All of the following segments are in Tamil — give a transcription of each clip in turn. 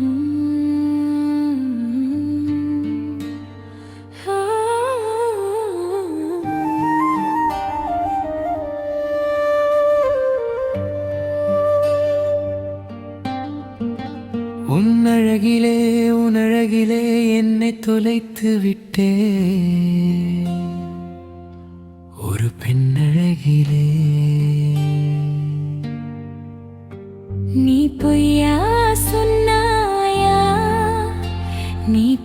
உன்னழகிலே உனழகிலே என்னை தொலைத்து விட்டே. ஒரு பெண்ணழகிலே. நீ பொய்யா?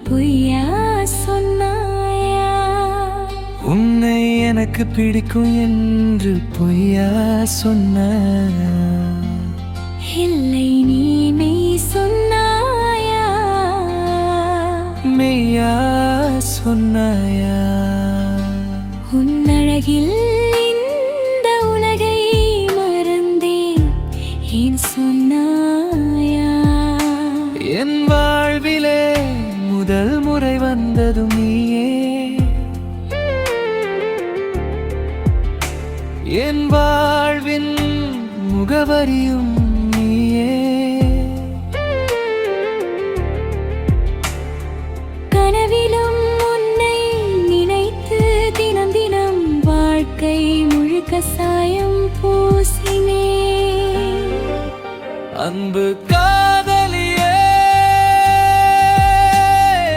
பொய்யா சொன்னாயா? உன்னை எனக்கு பிடிக்கும் என்று பொய்யா சொன்ன. இல்லை நீ மெய் சொன்னாயா? மெய்யா சொன்னாயா? உன் என் வாழ்வின் முகவரியும் நீயே. கனவிலும் உன்னை நினைத்து தினம் தினம் வாழ்க்கை முழுக்க சாயம் பூசினே. அன்பு காதலியே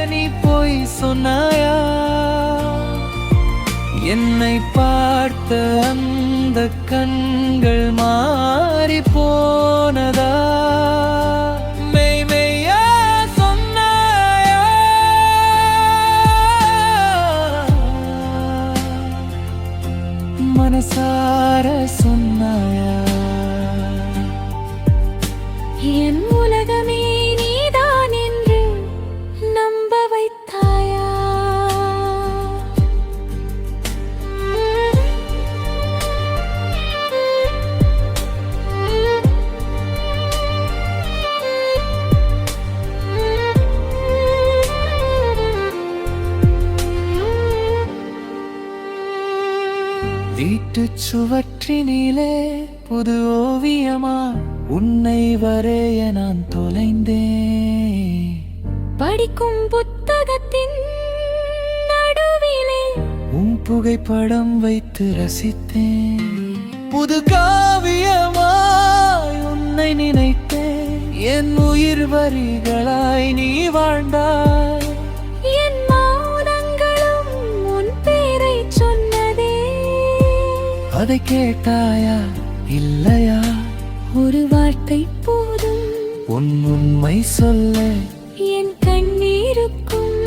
நீ போய் சொன்னாயா? என்னை பார்த்த அந்த கண்கள் மாறி போனதா? மெய் மெய்யா சொன்னாயா? மனசார சொன்னாயா? என் வீட்டு சுவற்றினிலே புது ஓவியமா உன்னை வரைய நான் தொலைந்தேன். படிக்கும் புத்தகத்தின் நடுவிலே உன் புகைப்படம் வைத்து ரசித்தேன். புது காவியமாய் உன்னை நினைத்தேன். என் உயிர் வரிகளாய் நீ வாழ்ந்தாய். அதை கேட்டாயா? இல்லையா? ஒரு வார்த்தை போதும். உன் உண்மை சொல்ல. என் கண்ணீருக்கும்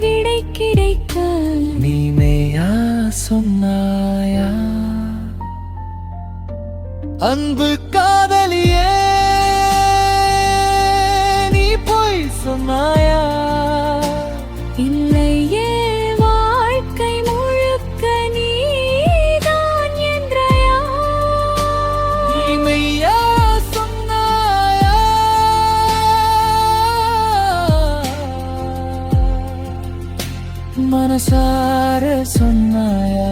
விடை கிடைக்க நீ மேயா சொன்னாயா? அன்பு காதலியே நீ போய் சொன்னாயா? இல்லையே மெய்யா சொன்னாயா? மனசார சொன்னாயா?